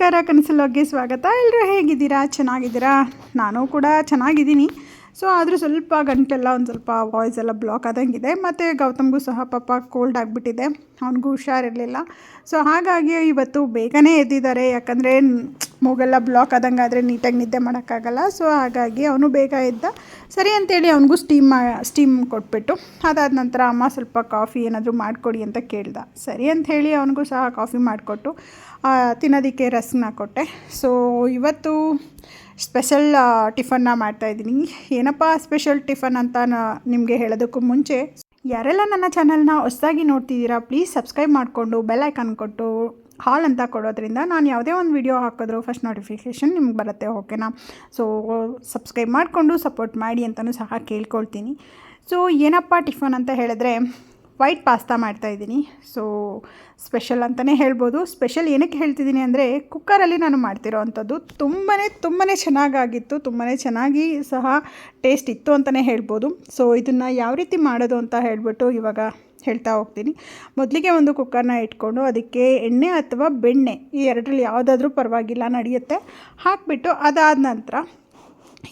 ನಮಸ್ಕಾರ ಕನಸಲ್ಲೋಗಿ ಸ್ವಾಗತ. ಎಲ್ಲರೂ ಹೇಗಿದ್ದೀರಾ? ಚೆನ್ನಾಗಿದ್ದೀರಾ? ನಾನು ಕೂಡ ಚೆನ್ನಾಗಿದ್ದೀನಿ. ಸೊ ಆದರೂ ಸ್ವಲ್ಪ ಗಂಟೆಲ್ಲ ಒಂದು ಸ್ವಲ್ಪ ವಾಯ್ಸ್ ಎಲ್ಲ ಬ್ಲಾಕ್ ಆದಂಗಿದೆ. ಮತ್ತು ಗೌತಮ್ಗೂ ಸಹ ಪಾಪ ಕೋಲ್ಡ್ ಆಗಿಬಿಟ್ಟಿದೆ. ಅವನಿಗೂ ಹುಷಾರಿರಲಿಲ್ಲ. ಸೊ ಹಾಗಾಗಿ ಇವತ್ತು ಬೇಗನೆ ಎದ್ದಿದ್ದಾರೆ. ಯಾಕಂದರೆ ಮೂಗೆಲ್ಲ ಬ್ಲಾಕ್ ಆದಂಗೆ ಆದರೆ ನೀಟಾಗಿ ನಿದ್ದೆ ಮಾಡೋಕ್ಕಾಗಲ್ಲ. ಸೊ ಹಾಗಾಗಿ ಅವನು ಬೇಗ ಇದ್ದ ಸರಿ ಅಂತೇಳಿ ಅವನಿಗೂ ಸ್ಟೀಮ್ ಮಾ ಸ್ಟೀಮ್ ಕೊಟ್ಬಿಟ್ಟು. ಅದಾದ ನಂತರ ಅಮ್ಮ ಸ್ವಲ್ಪ ಕಾಫಿ ಏನಾದರೂ ಮಾಡಿಕೊಡಿ ಅಂತ ಕೇಳ್ದ. ಸರಿ ಅಂತ ಹೇಳಿ ಅವನಿಗೂ ಸಹ ಕಾಫಿ ಮಾಡಿಕೊಟ್ಟು ತಿನ್ನೋದಕ್ಕೆ ರಸ್ನ ಕೊಟ್ಟೆ. ಸೊ ಇವತ್ತು ಸ್ಪೆಷಲ್ ಟಿಫನ್ನ ಮಾಡ್ತಾಯಿದ್ದೀನಿ ಏನಪ್ಪ ಸ್ಪೆಷಲ್ ಟಿಫನ್ ಅಂತ ನಿಮಗೆ ಹೇಳೋದಕ್ಕೂ ಮುಂಚೆ, ಯಾರೆಲ್ಲ ನನ್ನ ಚಾನಲ್ನ ಹೊಸದಾಗಿ ನೋಡ್ತಿದ್ದೀರಾ ಪ್ಲೀಸ್ ಸಬ್ಸ್ಕ್ರೈಬ್ ಮಾಡಿಕೊಂಡು ಬೆಲ್ ಐಕಾನ್ ಕೊಟ್ಟು ಹಾಲ್ ಅಂತ ಕೊಡೋದ್ರಿಂದ ನಾನು ಯಾವುದೇ ಒಂದು ವಿಡಿಯೋ ಹಾಕಿದ್ರು ಫಸ್ಟ್ ನೋಟಿಫಿಕೇಷನ್ ನಿಮ್ಗೆ ಬರುತ್ತೆ ಓಕೆನಾ ಸೊ ಸಬ್ಸ್ಕ್ರೈಬ್ ಮಾಡಿಕೊಂಡು ಸಪೋರ್ಟ್ ಮಾಡಿ ಅಂತಲೂ ಸಹ ಕೇಳ್ಕೊಳ್ತೀನಿ. ಸೊ ಏನಪ್ಪ ಟಿಫನ್ ಅಂತ ಹೇಳಿದ್ರೆ ವೈಟ್ ಪಾಸ್ತಾ ಮಾಡ್ತಾಯಿದ್ದೀನಿ ಸೊ ಸ್ಪೆಷಲ್ ಅಂತಲೇ ಹೇಳ್ಬೋದು. ಸ್ಪೆಷಲ್ ಏನಕ್ಕೆ ಹೇಳ್ತಿದ್ದೀನಿ ಅಂದರೆ ಕುಕ್ಕರಲ್ಲಿ ನಾನು ಮಾಡ್ತಿರೋ ಅಂಥದ್ದು ತುಂಬಾ ತುಂಬಾ ಚೆನ್ನಾಗಾಗಿತ್ತು ತುಂಬಾ ಚೆನ್ನಾಗಿ ಸಹ ಟೇಸ್ಟ್ ಇತ್ತು ಅಂತಲೇ ಹೇಳ್ಬೋದು. ಸೊ ಇದನ್ನು ಯಾವ ರೀತಿ ಮಾಡೋದು ಅಂತ ಹೇಳ್ಬಿಟ್ಟು ಇವಾಗ ಹೇಳ್ತಾ ಹೋಗ್ತೀನಿ. ಮೊದಲಿಗೆ ಒಂದು ಕುಕ್ಕರ್ನ ಇಟ್ಕೊಂಡು ಅದಕ್ಕೆ ಎಣ್ಣೆ ಅಥವಾ ಬೆಣ್ಣೆ ಈ ಎರಡರಲ್ಲಿ ಯಾವುದಾದ್ರೂ ಪರವಾಗಿಲ್ಲ ನಡೆಯುತ್ತೆ. ಹಾಕಿಬಿಟ್ಟು ಅದಾದ ನಂತರ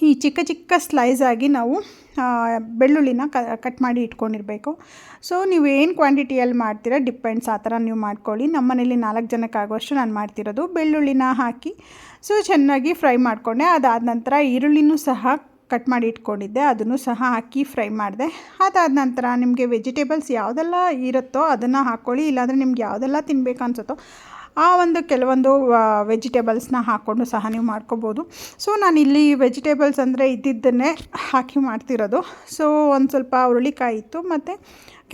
ಈ ಚಿಕ್ಕ ಚಿಕ್ಕ ಸ್ಲೈಸ್ ಆಗಿ ನಾವು ಬೆಳ್ಳುಳ್ಳಿನ ಕಟ್ ಮಾಡಿ ಇಟ್ಕೊಂಡಿರಬೇಕು. ಸೊ ನೀವು ಏನು ಕ್ವಾಂಟಿಟಿಯಲ್ಲಿ ಮಾಡ್ತೀರಾ ಡಿಪೆಂಡ್ಸ್ ಆ ಥರ ನೀವು ಮಾಡ್ಕೊಳ್ಳಿ. ನಮ್ಮ ಮನೇಲಿ ನಾಲ್ಕು ಜನಕ್ಕೆ ಆಗುವಷ್ಟು ನಾನು ಮಾಡ್ತಿರೋದು ಬೆಳ್ಳುಳ್ಳಿನ ಹಾಕಿ. ಸೊ ಚೆನ್ನಾಗಿ ಫ್ರೈ ಮಾಡಿಕೊಂಡೆ. ಅದಾದ ನಂತರ ಈರುಳ್ಳಿನೂ ಸಹ ಕಟ್ ಮಾಡಿ ಇಟ್ಕೊಂಡಿದ್ದೆ, ಅದನ್ನು ಸಹ ಹಾಕಿ ಫ್ರೈ ಮಾಡಿದೆ. ಅದಾದ ನಂತರ ನಿಮಗೆ ವೆಜಿಟೇಬಲ್ಸ್ ಯಾವುದೆಲ್ಲ ಇರುತ್ತೋ ಅದನ್ನು ಹಾಕ್ಕೊಳ್ಳಿ ಇಲ್ಲಾಂದರೆ ನಿಮ್ಗೆ ಯಾವುದೆಲ್ಲ ತಿನ್ನಬೇಕು ಅನ್ಸುತ್ತೋ ಆ ಒಂದು ಕೆಲವೊಂದು ವೆಜಿಟೇಬಲ್ಸ್ನ ಹಾಕ್ಕೊಂಡು ಸಹ ನೀವು ಮಾಡ್ಕೋಬೋದು. ಸೊ ನಾನು ಇಲ್ಲಿ ವೆಜಿಟೇಬಲ್ಸ್ ಅಂದರೆ ಇದ್ದಿದ್ದನ್ನೇ ಹಾಕಿ ಮಾಡ್ತಿರೋದು. ಸೊ, ಒಂದು ಸ್ವಲ್ಪ ಹುರುಳಿಕಾಯಿ ಇತ್ತು, ಮತ್ತು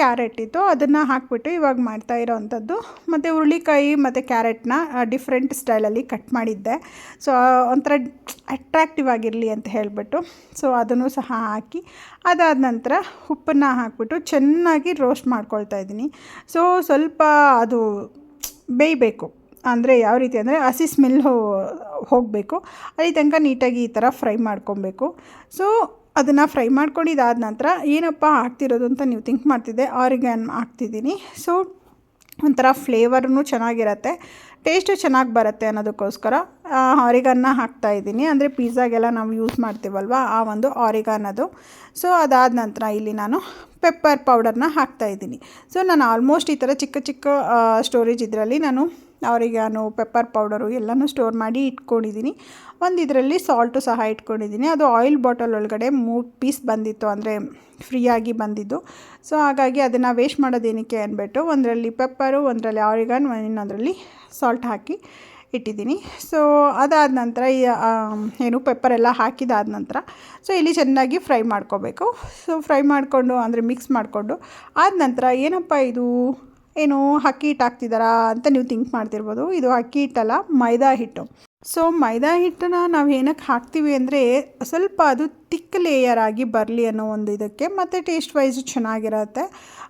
ಕ್ಯಾರೆಟ್ ಇತ್ತು, ಅದನ್ನು ಹಾಕ್ಬಿಟ್ಟು ಇವಾಗ ಮಾಡ್ತಾ ಇರೋವಂಥದ್ದು ಮತ್ತು ಹುರುಳಿಕಾಯಿ ಮತ್ತು ಕ್ಯಾರೆಟ್ನ ಡಿಫ್ರೆಂಟ್ ಸ್ಟೈಲಲ್ಲಿ ಕಟ್ ಮಾಡಿದ್ದೆ. ಸೊ ಒಂಥರ ಅಟ್ರ್ಯಾಕ್ಟಿವ್ ಆಗಿರಲಿ ಅಂತ ಹೇಳಿಬಿಟ್ಟು ಸೊ ಅದನ್ನು ಸಹ ಹಾಕಿ, ಅದಾದ ನಂತರ ಉಪ್ಪನ್ನು ಹಾಕ್ಬಿಟ್ಟು ಚೆನ್ನಾಗಿ ರೋಸ್ಟ್ ಮಾಡ್ಕೊಳ್ತಾ ಇದ್ದೀನಿ. ಸೊ ಸ್ವಲ್ಪ ಅದು ಬೇಯಬೇಕು. ಅಂದರೆ ಯಾವ ರೀತಿ ಅಂದರೆ ಹಸಿ ಸ್ಮೆಲ್ ಹೋಗಬೇಕು. ಅಲ್ಲಿ ತನಕ ನೀಟಾಗಿ ಈ ಥರ ಫ್ರೈ ಮಾಡ್ಕೊಬೇಕು. ಸೊ ಅದನ್ನು ಫ್ರೈ ಮಾಡ್ಕೊಂಡಿದ್ದಾದ ನಂತರ ಏನಪ್ಪ ಹಾಕ್ತಿರೋದು ಅಂತ ನೀವು ಥಿಂಕ್ ಮಾಡ್ತಿದ್ದೆ, ಆರಿಗನ್ ಹಾಕ್ತಿದ್ದೀನಿ ಸೊ ಒಂಥರ ಫ್ಲೇವರೂ ಚೆನ್ನಾಗಿರತ್ತೆ ಟೇಸ್ಟು ಚೆನ್ನಾಗಿ ಬರುತ್ತೆ ಅನ್ನೋದಕ್ಕೋಸ್ಕರ ಆರಿಗನ್ನ ಹಾಕ್ತಾಯಿದ್ದೀನಿ ಅಂದರೆ ಪಿಜ್ಜಾಗೆಲ್ಲ ನಾವು ಯೂಸ್ ಮಾಡ್ತೀವಲ್ವ, ಆ ಒಂದು ಆರಿಗನ್ ಅದು. ಸೊ ಅದಾದ ನಂತರ ಇಲ್ಲಿ ನಾನು ಪೆಪ್ಪರ್ ಪೌಡರ್ನ ಹಾಕ್ತಾಯಿದ್ದೀನಿ ಸೊ ನಾನು ಆಲ್ಮೋಸ್ಟ್ ಈ ಥರ ಚಿಕ್ಕ ಚಿಕ್ಕ ಸ್ಟೋರೇಜ್ ಇದರಲ್ಲಿ ನಾನು ಅವರಿಗಾನು ಪೆಪ್ಪರ್ ಪೌಡರು ಎಲ್ಲನೂ ಸ್ಟೋರ್ ಮಾಡಿ ಇಟ್ಕೊಂಡಿದ್ದೀನಿ ಒಂದು ಇದರಲ್ಲಿ ಸಾಲ್ಟು ಸಹ ಇಟ್ಕೊಂಡಿದ್ದೀನಿ ಅದು ಆಯಿಲ್ ಬಾಟಲ್ ಒಳಗಡೆ ಮೂರು ಪೀಸ್ ಬಂದಿತ್ತು, ಅಂದರೆ ಫ್ರೀಯಾಗಿ ಬಂದಿದ್ದು. ಸೊ ಹಾಗಾಗಿ ಅದನ್ನು ವೇಸ್ಟ್ ಮಾಡೋದೇನಕ್ಕೆ ಅಂದ್ಬಿಟ್ಟು ಒಂದರಲ್ಲಿ ಪೆಪ್ಪರು ಒಂದರಲ್ಲಿ ಆರಿಗನ್ ಇನ್ನೊಂದರಲ್ಲಿ ಸಾಲ್ಟ್ ಹಾಕಿ ಇಟ್ಟಿದ್ದೀನಿ ಸೊ ಅದಾದ ನಂತರ ಏನು ಪೆಪ್ಪರೆಲ್ಲ ಹಾಕಿದಾದ ನಂತರ ಸೊ ಇಲ್ಲಿ ಚೆನ್ನಾಗಿ ಫ್ರೈ ಮಾಡ್ಕೋಬೇಕು. ಸೊ ಫ್ರೈ ಮಾಡಿಕೊಂಡು, ಅಂದರೆ ಮಿಕ್ಸ್ ಮಾಡಿಕೊಂಡು ಆದ ನಂತರ ಏನಪ್ಪ ಇದು? ಏನು ಅಕ್ಕಿ ಹಿಟ್ಟು ಹಾಕ್ತಿದ್ದಾರಾ ಅಂತ ನೀವು ಥಿಂಕ್ ಮಾಡ್ತಿರ್ಬೋದು. ಇದು ಅಕ್ಕಿ ಹಿಟ್ಟಲ್ಲ ಮೈದಾ ಹಿಟ್ಟು. ಸೊ ಮೈದಾ ಹಿಟ್ಟನ್ನು ನಾವು ಏನಕ್ಕೆ ಹಾಕ್ತೀವಿ ಅಂದರೆ ಸ್ವಲ್ಪ ಅದು ತಿಕ್ ಲೇಯರ್ ಆಗಿ ಬರಲಿ ಅನ್ನೋ ಒಂದು ಇದಕ್ಕೆ ಮತ್ತು ಟೇಸ್ಟ್ ವೈಸು ಚೆನ್ನಾಗಿರುತ್ತೆ.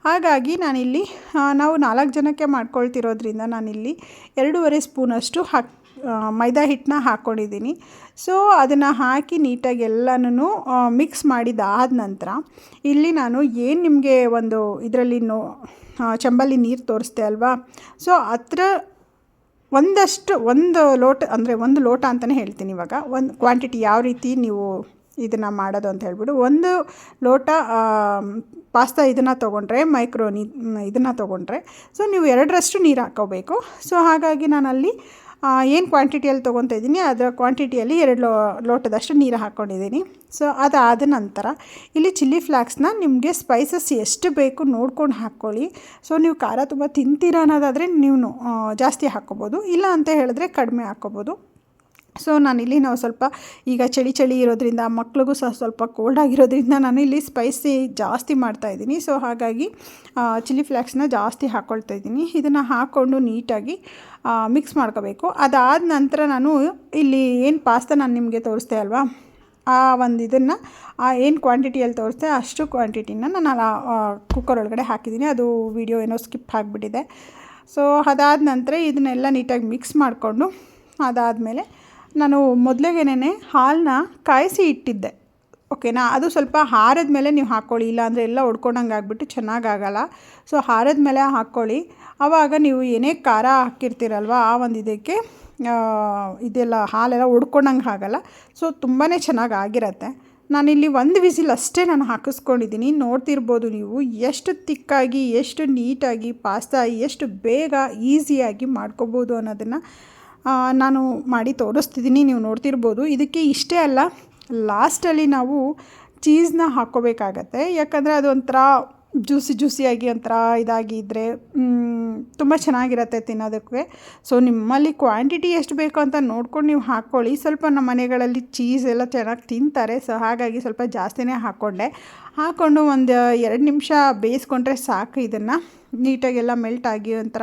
ಹಾಗಾಗಿ ನಾನಿಲ್ಲಿ ನಾವು ನಾಲ್ಕು ಜನಕ್ಕೆ ಮಾಡ್ಕೊಳ್ತಿರೋದ್ರಿಂದ ನಾನಿಲ್ಲಿ ಎರಡೂವರೆ ಸ್ಪೂನಷ್ಟು ಹಾಕಿ ಮೈದಾ ಹಿಟ್ಟನ್ನ ಹಾಕ್ಕೊಂಡಿದ್ದೀನಿ ಸೊ ಅದನ್ನು ಹಾಕಿ ನೀಟಾಗಿ ಎಲ್ಲನೂ ಮಿಕ್ಸ್ ಮಾಡಿದಾದ ನಂತರ ಇಲ್ಲಿ ನಾನು ಏನು ನಿಮಗೆ ಒಂದು ಇದರಲ್ಲಿ ನೋ ಚಂಬಲ್ಲಿ ನೀರು ತೋರಿಸ್ದೆ ಅಲ್ವಾ? ಸೊ ಹತ್ರ ಒಂದಷ್ಟು, ಒಂದು ಲೋಟ, ಅಂದರೆ ಒಂದು ಲೋಟ ಅಂತಲೇ ಹೇಳ್ತೀನಿ ಇವಾಗ. ಒಂದು ಕ್ವಾಂಟಿಟಿ ಯಾವ ರೀತಿ ನೀವು ಇದನ್ನು ಮಾಡೋದು ಅಂತ ಹೇಳ್ಬಿಟ್ಟು ಒಂದು ಲೋಟ ಪಾಸ್ತಾ ಇದನ್ನು ತೊಗೊಂಡ್ರೆ ಮೈಕ್ರೋನಿ ಇದನ್ನು ತೊಗೊಂಡ್ರೆ. ಸೊ ನೀವು ಎರಡರಷ್ಟು ನೀರು ಹಾಕೋಬೇಕು. ಸೊ ಹಾಗಾಗಿ ನಾನಲ್ಲಿ ಏನು ಕ್ವಾಂಟಿಟಿಯಲ್ಲಿ ತೊಗೊತಾ ಇದ್ದೀನಿ, ಅದರ ಕ್ವಾಂಟಿಟಿಯಲ್ಲಿ ಎರಡು ಲೋ, ಲೋಟದಷ್ಟು ನೀರು ಹಾಕ್ಕೊಂಡಿದ್ದೀನಿ ಸೊ ಅದಾದ ನಂತರ ಇಲ್ಲಿ ಚಿಲ್ಲಿ ಫ್ಲಾಕ್ಸ್ನ ನಿಮಗೆ ಸ್ಪೈಸಸ್ ಎಷ್ಟು ಬೇಕು ನೋಡ್ಕೊಂಡು ಹಾಕ್ಕೊಳ್ಳಿ. ಸೊ ನೀವು ಖಾರ ತುಂಬ ತಿಂತೀರ ಅನ್ನೋದಾದರೆ ನೀವು ಜಾಸ್ತಿ ಹಾಕ್ಕೋಬೋದು. ಇಲ್ಲ ಅಂತ ಹೇಳಿದ್ರೆ ಕಡಿಮೆ ಹಾಕ್ಕೋಬೋದು. ಸೊ ನಾನಿಲ್ಲಿ ನಾವು ಸ್ವಲ್ಪ ಈಗ ಚಳಿ ಚಳಿ ಇರೋದ್ರಿಂದ ಮಕ್ಳಿಗೂ ಸಹ ಸ್ವಲ್ಪ ಕೋಲ್ಡ್ ಆಗಿರೋದ್ರಿಂದ ನಾನು ಇಲ್ಲಿ ಸ್ಪೈಸಿ ಜಾಸ್ತಿ ಮಾಡ್ತಾಯಿದ್ದೀನಿ ಸೊ ಹಾಗಾಗಿ ಚಿಲ್ಲಿ ಫ್ಲ್ಯಾಕ್ಸ್ನ ಜಾಸ್ತಿ ಹಾಕ್ಕೊಳ್ತಾ ಇದ್ದೀನಿ. ಇದನ್ನು ಹಾಕ್ಕೊಂಡು ನೀಟಾಗಿ ಮಿಕ್ಸ್ ಮಾಡ್ಕೋಬೇಕು. ಅದಾದ ನಂತರ ನಾನು ಇಲ್ಲಿ ಏನು ಪಾಸ್ತಾ ನಾನು ನಿಮಗೆ ತೋರಿಸ್ದೆ ಅಲ್ವಾ? ಆ ಒಂದು ಇದನ್ನು, ಆ ಏನು ಕ್ವಾಂಟಿಟಿಯಲ್ಲಿ ತೋರಿಸ್ದೆ ಅಷ್ಟು ಕ್ವಾಂಟಿಟಿನ ನಾನು ಕುಕ್ಕರ್ ಒಳಗಡೆ ಹಾಕಿದ್ದೀನಿ. ಅದು ವಿಡಿಯೋ ಏನೋ ಸ್ಕಿಪ್ ಆಗಿಬಿಟ್ಟಿದೆ. ಸೊ ಅದಾದ ನಂತರ ಇದನ್ನೆಲ್ಲ ನೀಟಾಗಿ ಮಿಕ್ಸ್ ಮಾಡಿಕೊಂಡು ಅದಾದಮೇಲೆ ನಾನು ಮೊದಲಿಗೆನೇ ಹಾಲನ್ನ ಕಾಯಿಸಿ ಇಟ್ಟಿದ್ದೆ. ಓಕೆನಾ? ಅದು ಸ್ವಲ್ಪ ಹಾರದ ಮೇಲೆ ನೀವು ಹಾಕ್ಕೊಳ್ಳಿ. ಇಲ್ಲಾಂದರೆ ಎಲ್ಲ ಒಡ್ಕೊಂಡಂಗೆ ಆಗಿಬಿಟ್ಟು ಚೆನ್ನಾಗಾಗಲ್ಲ. ಸೊ, ಹಾರದ ಮೇಲೆ ಹಾಕ್ಕೊಳ್ಳಿ. ಆವಾಗ ನೀವು ಏನೇ ಖಾರ ಹಾಕಿರ್ತೀರಲ್ವ ಆ ಒಂದು ಇದಕ್ಕೆ ಇದೆಲ್ಲ ಹಾಲೆಲ್ಲ ಉಡ್ಕೊಂಡಂಗೆ ಆಗಲ್ಲ. ಸೊ ತುಂಬಾ ಚೆನ್ನಾಗಿ ಆಗಿರತ್ತೆ. ನಾನಿಲ್ಲಿ ಒಂದು ವಿಸಿಲ್ ಅಷ್ಟೇ ನಾನು ಹಾಕಿಸ್ಕೊಂಡಿದ್ದೀನಿ. ನೋಡ್ತಿರ್ಬೋದು ನೀವು ಎಷ್ಟು ತಿಕ್ಕಾಗಿ, ಎಷ್ಟು ನೀಟಾಗಿ, ಪಾಸ್ತಾ, ಎಷ್ಟು ಬೇಗ ಈಸಿಯಾಗಿ ಮಾಡ್ಕೋಬೋದು ಅನ್ನೋದನ್ನು ನಾನು ಮಾಡಿ ತೋರಿಸ್ತಿದ್ದೀನಿ, ನೀವು ನೋಡ್ತಿರ್ಬೋದು. ಇದಕ್ಕೆ ಇಷ್ಟೇ ಅಲ್ಲ, ಲಾಸ್ಟಲ್ಲಿ ನಾವು ಚೀಸ್ನ ಹಾಕ್ಕೋಬೇಕಾಗತ್ತೆ. ಯಾಕಂದರೆ ಅದು ಒಂಥರ ಜ್ಯೂಸಿ ಜ್ಯೂಸಿಯಾಗಿ ಒಂಥರ ಇದಾಗಿ ಇದ್ದರೆ ತುಂಬ ಚೆನ್ನಾಗಿರತ್ತೆ ತಿನ್ನೋದಕ್ಕೆ. ಸೊ ನಿಮ್ಮಲ್ಲಿ ಕ್ವಾಂಟಿಟಿ ಎಷ್ಟು ಬೇಕು ಅಂತ ನೋಡ್ಕೊಂಡು ನೀವು ಹಾಕ್ಕೊಳ್ಳಿ. ಸ್ವಲ್ಪ ನಮ್ಮ ಮನೆಗಳಲ್ಲಿ ಚೀಸ್ ಎಲ್ಲ ಚೆನ್ನಾಗಿ ತಿಂತಾರೆ. ಸೊ ಹಾಗಾಗಿ ಸ್ವಲ್ಪ ಜಾಸ್ತಿನೇ ಹಾಕ್ಕೊಂಡೆ. ಹಾಕ್ಕೊಂಡು ಒಂದು ಎರಡು ನಿಮಿಷ ಬೇಯಿಸ್ಕೊಂಡ್ರೆ ಸಾಕು ಇದನ್ನು. ನೀಟಾಗೆಲ್ಲ ಮೆಲ್ಟ್ ಆಗಿ ಒಂಥರ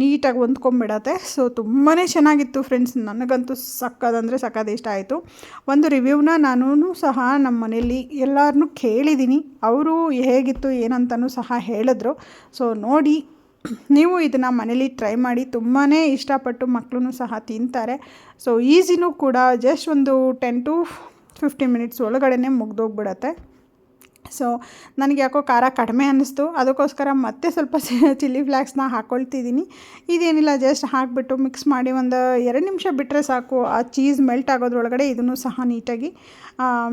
ನೀಟಾಗಿ ಹೊಂದ್ಕೊಂಬಿಡತ್ತೆ. ಸೊ ತುಂಬಾ ಚೆನ್ನಾಗಿತ್ತು ಫ್ರೆಂಡ್ಸ್ ನನಗಂತೂ ಸಕ್ಕದಂದರೆ ಸಕ್ಕದ ಇಷ್ಟ ಆಯಿತು. ಒಂದು ರಿವ್ಯೂನ ನಾನು ಸಹ ನಮ್ಮ ಮನೇಲಿ ಎಲ್ಲರನ್ನೂ ಕೇಳಿದ್ದೀನಿ ಅವರು ಹೇಗಿತ್ತು, ಏನಂತನೂ ಸಹ ಹೇಳಿದ್ರು. ಸೊ ನೋಡಿ ನೀವು ಇದನ್ನು ಮನೇಲಿ ಟ್ರೈ ಮಾಡಿ ತುಂಬಾ ಇಷ್ಟಪಟ್ಟು ಮಕ್ಕಳು ಸಹ ತಿಂತಾರೆ. ಸೊ ಈಸಿನೂ ಕೂಡ ಜಸ್ಟ್ ಒಂದು ಟೆನ್ ಟು ಫಿಫ್ಟೀನ್ ಮಿನಿಟ್ಸ್ ಒಳಗಡೆ ಮುಗ್ದೋಗ್ಬಿಡತ್ತೆ. ಸೊ ನನಗೆ ಯಾಕೋ ಖಾರ ಕಡಿಮೆ ಅನ್ನಿಸ್ತು ಅದಕ್ಕೋಸ್ಕರ ಮತ್ತೆ ಸ್ವಲ್ಪ ಚಿಲ್ಲಿ ಫ್ಲ್ಯಾಕ್ಸ್ನ ಹಾಕ್ಕೊಳ್ತಿದ್ದೀನಿ ಇದೇನಿಲ್ಲ ಜಸ್ಟ್ ಹಾಕಿಬಿಟ್ಟು ಮಿಕ್ಸ್ ಮಾಡಿ ಒಂದು ಎರಡು ನಿಮಿಷ ಬಿಟ್ಟರೆ ಸಾಕು. ಆ ಚೀಸ್ ಮೆಲ್ಟ್ ಆಗೋದ್ರೊಳಗಡೆ ಇದನ್ನು ಸಹ ನೀಟಾಗಿ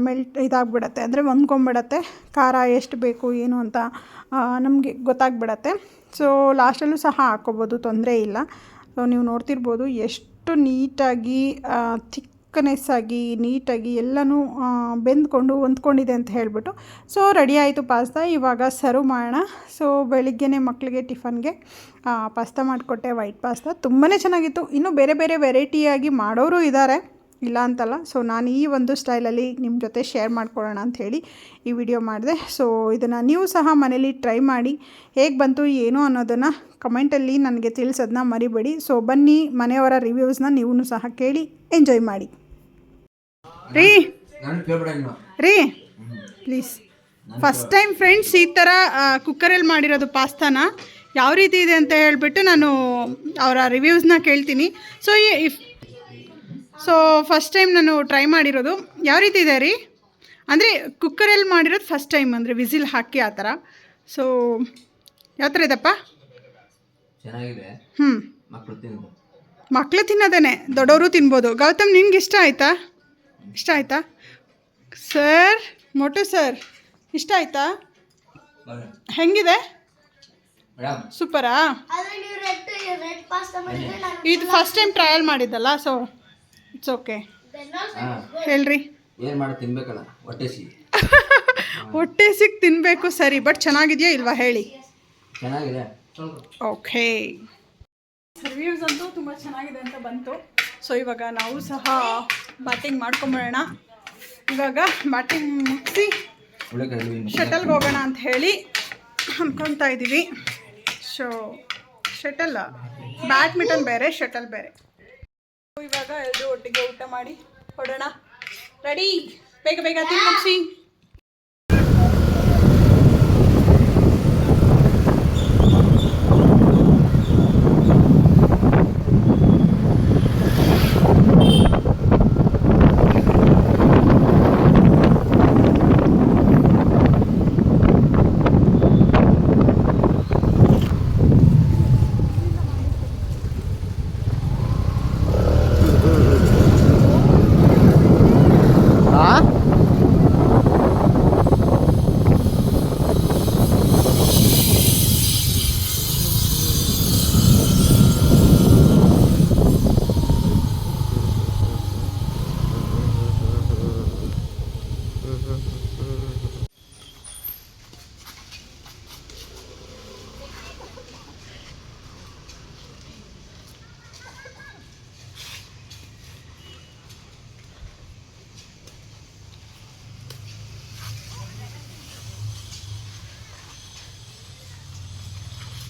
ಮೆಲ್ಟ್ ಇದಾಗ್ಬಿಡತ್ತೆ. ಅಂದರೆ ಹೊಂದ್ಕೊಂಬಿಡತ್ತೆ. ಖಾರ ಎಷ್ಟು ಬೇಕು, ಏನು ಅಂತ ನಮಗೆ ಗೊತ್ತಾಗ್ಬಿಡತ್ತೆ. ಸೊ ಲಾಸ್ಟಲ್ಲೂ ಸಹ ಹಾಕ್ಕೋಬೋದು, ತೊಂದರೆ ಇಲ್ಲ. ಸೊ ನೀವು ನೋಡ್ತಿರ್ಬೋದು ಎಷ್ಟು ನೀಟಾಗಿ ಥಿಕ್ನೆಸ್ ಆಗಿ ನೀಟಾಗಿ ಎಲ್ಲನೂ ಬೆಂದ್ಕೊಂಡು ಹೊಂದ್ಕೊಂಡಿದೆ ಅಂತ ಹೇಳಿಬಿಟ್ಟು. ಸೊ ರೆಡಿ ಆಯಿತು ಪಾಸ್ತಾ ಇವಾಗ ಸರ್ವ್ ಮಾಡೋಣ. ಸೊ ಬೆಳಿಗ್ಗೆನೇ ಮಕ್ಕಳಿಗೆ ಟಿಫನ್ಗೆ ಪಾಸ್ತಾ ಮಾಡಿಕೊಟ್ಟೆ ವೈಟ್ ಪಾಸ್ತಾ ತುಂಬಾ ಚೆನ್ನಾಗಿತ್ತು. ಇನ್ನೂ ಬೇರೆ ಬೇರೆ ವೆರೈಟಿಯಾಗಿ ಮಾಡೋರು ಇದ್ದಾರೆ ಇಲ್ಲ ಅಂತಲ್ಲ. ಸೊ ನಾನು ಈ ಒಂದು ಸ್ಟೈಲಲ್ಲಿ ನಿಮ್ಮ ಜೊತೆ ಶೇರ್ ಮಾಡ್ಕೊಳ್ಳೋಣ ಹೇಳಿ ಈ ವಿಡಿಯೋ ಮಾಡಿದೆ. ಸೊ ಇದನ್ನು ನೀವು ಸಹ ಮನೇಲಿ ಟ್ರೈ ಮಾಡಿ. ಹೇಗೆ ಬಂತು, ಏನು ಅನ್ನೋದನ್ನು ಕಮೆಂಟಲ್ಲಿ ನನಗೆ ತಿಳಿಸೋದನ್ನ ಮರಿಬೇಡಿ. ಸೊ ಬನ್ನಿ ಮನೆಯವರ ರಿವ್ಯೂಸ್ನ ನೀವು ಸಹ ಕೇಳಿ ಎಂಜಾಯ್ ಮಾಡಿ. ರೀ. ರೀ. ಪ್ಲೀಸ್ ಫಸ್ಟ್ ಟೈಮ್ ಫ್ರೆಂಡ್ಸ್ ಈ ಥರ ಕುಕ್ಕರಲ್ಲಿ ಮಾಡಿರೋದು ಪಾಸ್ತಾನ. ಯಾವ ರೀತಿ ಇದೆ ಅಂತ ಹೇಳಿಬಿಟ್ಟು ನಾನು ಅವರ ರಿವ್ಯೂಸ್ನ ಕೇಳ್ತೀನಿ. So if so first time ನಾನು ಟ್ರೈ ಮಾಡಿರೋದು. ಯಾವ ರೀತಿ ಇದೆ ರೀ? ಅಂದರೆ ಕುಕ್ಕರಲ್ಲಿ ಮಾಡಿರೋದು ಫಸ್ಟ್ ಟೈಮ್ ಅಂದರೆ ವಿಸಿಲ್ ಹಾಕಿ ಆ ಥರ ಸೊ ಯಾವ ಥರ ಇದಪ್ಪ? ಚೆನ್ನಾಗಿದೆ. ಹ್ಞೂ ಮಕ್ಕಳು ತಿನ್ನೋದೇ ಮಕ್ಕಳು ತಿನ್ನೋದೇನೆ ದೊಡ್ಡವರು ತಿನ್ಬೋದು. ಗೌತಮ್ ನಿನ್ಗೆ ಇಷ್ಟ ಆಯಿತಾ? ಇಷ್ಟ ಆಯ್ತಾ? ಸರ್ ಮೊಟು ಸರ್ ಇಷ್ಟ ಆಯ್ತಾ? ಹೆಂಗಿದೆ? ಸೂಪರಾ? ಇದು ಫಸ್ಟ್ ಟೈಮ್ ಟ್ರಯಲ್ ಮಾಡಿದ್ದಲ್ಲ ಸೊ ಇಟ್ಸ್ ಓಕೆ ಹೇಳ್ರಿ. ಏನು ಮಾಡಿ ತಿನ್ಬೇಕಲ್ಲ ಹೊಟ್ಟೆ ಸಿ ಹೊಟ್ಟೆ ಸಿಕ್ ತಿನ್ನಬೇಕು ಸರಿ ಬಟ್ ಚೆನ್ನಾಗಿದೆಯಾ ಇಲ್ವಾ ಹೇಳಿ? ಚೆನ್ನಾಗಿದೆ. ಓಕೆ ರಿವ್ಯೂಸ್ ಅಂತೂ ತುಂಬ ಚೆನ್ನಾಗಿದೆ ಅಂತ ಬಂತು. ಸೊ ಇವಾಗ ನಾವು ಸಹ ಬ್ಯಾಟಿಂಗ್ ಮಾಡ್ಕೊಂಬಿಡೋಣ ಇವಾಗ ಬ್ಯಾಟಿಂಗ್ ಮುಗಿಸಿ ಶಟಲ್ಗೆ ಹೋಗೋಣ ಅಂತ ಹೇಳಿ ಅಂದ್ಕೊಳ್ತಾ ಇದ್ದೀವಿ ಸೊ ಶಟಲ್, ಬ್ಯಾಡ್ಮಿಂಟನ್ ಬೇರೆ, ಶಟಲ್ ಬೇರೆ. ಇವಾಗ ಎಲ್ಲರೂ ಒಟ್ಟಿಗೆ ಊಟ ಮಾಡಿ ಹೊಡೋಣ. ರೆಡಿ ಬೇಗ ಬೇಗ ತಿಂದು ಮುಗಿಸಿ.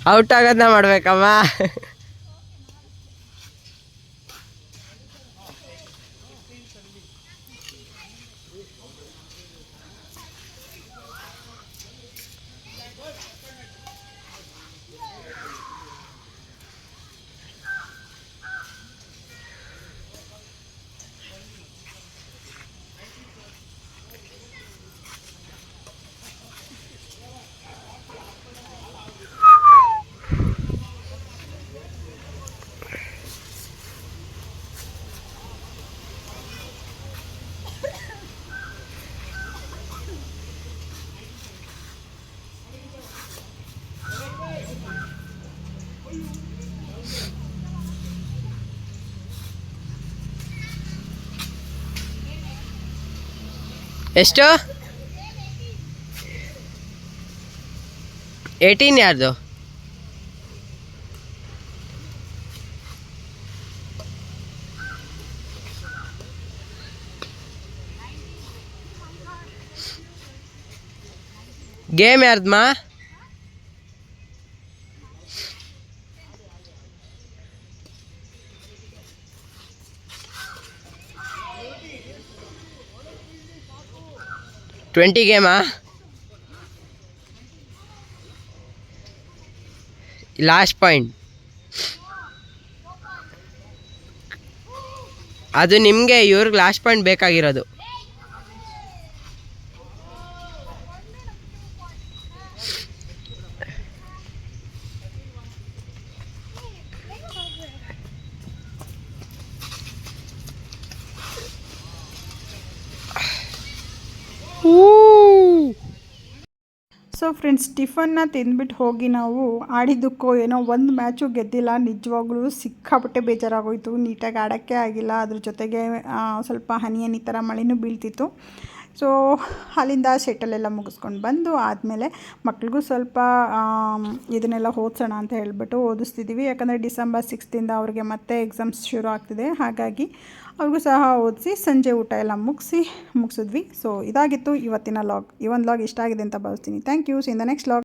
ಔಟ್ ಆಗೋದನ್ನ ಮಾಡ್ಬೇಕಮ್ಮ. ಎಷ್ಟು? ಏಯ್ಟೀನ್ ಯಾರ್ದು? ಗೇಮ್ ಯಾರ್ದಮ್ಮ ಟ್ವೆಂಟಿ ಗೇಮಾ ಲಾಸ್ಟ್ ಪಾಯಿಂಟ್ ಅದು ನಿಮಗೆ ಇವ್ರಿಗೆ ಲಾಸ್ಟ್ ಪಾಯಿಂಟ್ ಬೇಕಾಗಿರೋದು. ಸೊ ಫ್ರೆಂಡ್ಸ್ ಟಿಫನ್ನ ತಿಂದ್ಬಿಟ್ಟು ಹೋಗಿ ನಾವು ಆಡಿದ್ದಕ್ಕೋ ಏನೋ ಒಂದು ಮ್ಯಾಚು ಗೆದ್ದಿಲ್ಲ. ನಿಜವಾಗ್ಲೂ ಸಿಕ್ಕಾಪಟ್ಟೆ ಬೇಜಾರಾಗೋಯಿತು. ನೀಟಾಗಿ ಆಡೋಕ್ಕೆ ಆಗಿಲ್ಲ. ಅದ್ರ ಜೊತೆಗೆ ಸ್ವಲ್ಪ ಹನಿ ಹನಿ ಥರ ಮಳೆನೂ ಬೀಳ್ತಿತ್ತು. ಸೊ ಅಲ್ಲಿಂದ ಶೆಟಲೆಲ್ಲ ಮುಗಿಸ್ಕೊಂಡು ಬಂದು ಆದಮೇಲೆ ಮಕ್ಳಿಗೂ ಸ್ವಲ್ಪ ಇದನ್ನೆಲ್ಲ ಓದಿಸೋಣ ಅಂತ ಹೇಳ್ಬಿಟ್ಟು ಓದಿಸ್ತಿದ್ದೀವಿ ಯಾಕಂದರೆ ಡಿಸೆಂಬರ್ ಸಿಕ್ಸ್ತಿಂದ ಅವ್ರಿಗೆ ಮತ್ತೆ ಎಕ್ಸಾಮ್ಸ್ ಶುರು ಆಗ್ತಿದೆ. ಹಾಗಾಗಿ ಅವ್ರಿಗೂ ಸಹ ಓದಿಸಿ ಸಂಜೆ ಊಟ ಎಲ್ಲ ಮುಗಿಸಿ ಮುಗಿಸಿದ್ವಿ. ಸೊ ಇದಾಗಿತ್ತು ಇವತ್ತಿನ ಲಾಗ್ ಈ ಒಂದು ಲಾಗ್ ಇಷ್ಟ ಆಗಿದೆ ಅಂತ ಭಾವಿಸ್ತೀನಿ. Thank you see in the next log